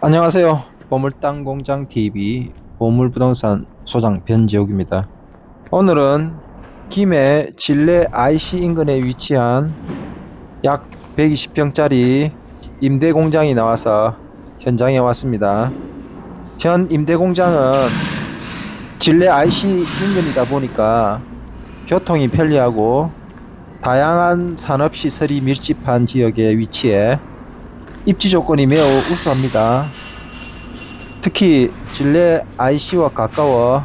안녕하세요. 보물땅 공장 TV 보물부동산 소장 변지욱입니다. 오늘은 김해 진례 IC 인근에 위치한 약 120평짜리 임대 공장이 나와서 현장에 왔습니다. 현 임대 공장은 진례 IC 인근이다 보니까 교통이 편리하고 다양한 산업 시설이 밀집한 지역에 위치해 입지 조건이 매우 우수합니다. 특히 진례 IC와 가까워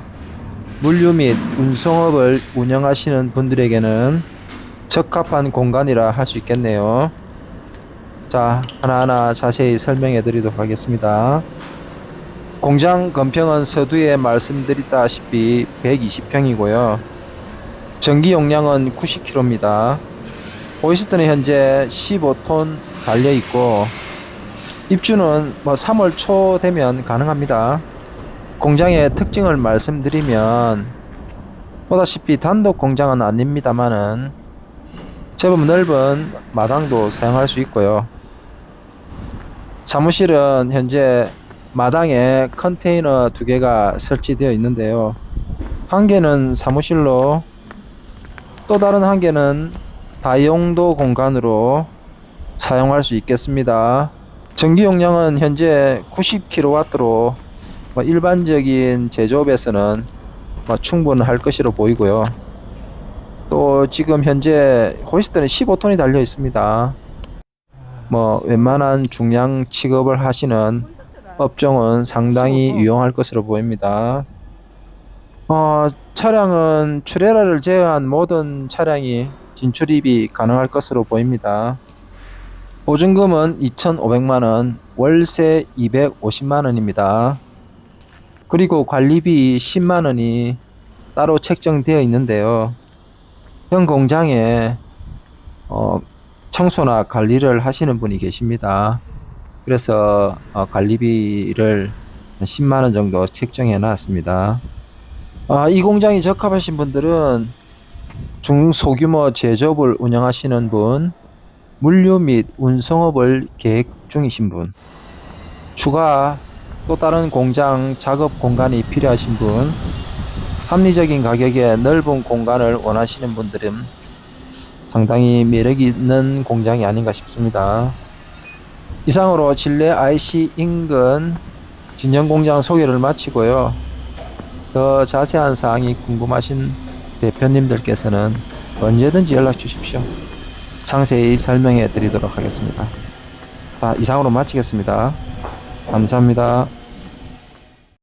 물류 및 운송업을 운영하시는 분들에게는 적합한 공간이라 할 수 있겠네요. 자, 하나하나 자세히 설명해 드리도록 하겠습니다. 공장 건평은 서두에 말씀드렸다시피 120평이고요. 전기 용량은 90kW입니다. 호이스트는 현재 15톤 달려 있고 입주는 뭐 3월 초 되면 가능합니다. 공장의 특징을 말씀드리면 보다시피 단독 공장은 아닙니다만은 제법 넓은 마당도 사용할 수 있고요. 사무실은 현재 마당에 컨테이너 두 개가 설치되어 있는데요. 한 개는 사무실로 또 다른 한 개는 다용도 공간으로 사용할 수 있겠습니다. 전기 용량은 현재 90kW로 뭐 일반적인 제조업에서는 뭐 충분할 것으로 보이고요. 또 지금 현재 호이스트는 15톤이 달려 있습니다. 뭐 웬만한 중량 취급을 하시는 업종은 상당히 유용할 것으로 보입니다. 어, 차량은 트레일러를 제외한 모든 차량이 진출입이 가능할 것으로 보입니다. 보증금은 2,500만원, 월세 250만원입니다. 그리고 관리비 10만원이 따로 책정되어 있는데요. 현 공장에 어, 청소나 관리를 하시는 분이 계십니다. 그래서 어, 관리비를 10만원 정도 책정해 놨습니다. 아, 이 공장이 적합하신 분들은 중소규모 제조업을 운영하시는 분, 물류 및 운송업을 계획 중이신 분, 추가 또 다른 공장 작업 공간이 필요하신 분, 합리적인 가격에 넓은 공간을 원하시는 분들은 상당히 매력이 있는 공장이 아닌가 싶습니다. 이상으로 진례 IC 인근 진영 공장 소개를 마치고요. 더 자세한 사항이 궁금하신 대표님들께서는 언제든지 연락 주십시오. 상세히 설명해 드리도록 하겠습니다. 자, 이상으로 마치겠습니다. 감사합니다.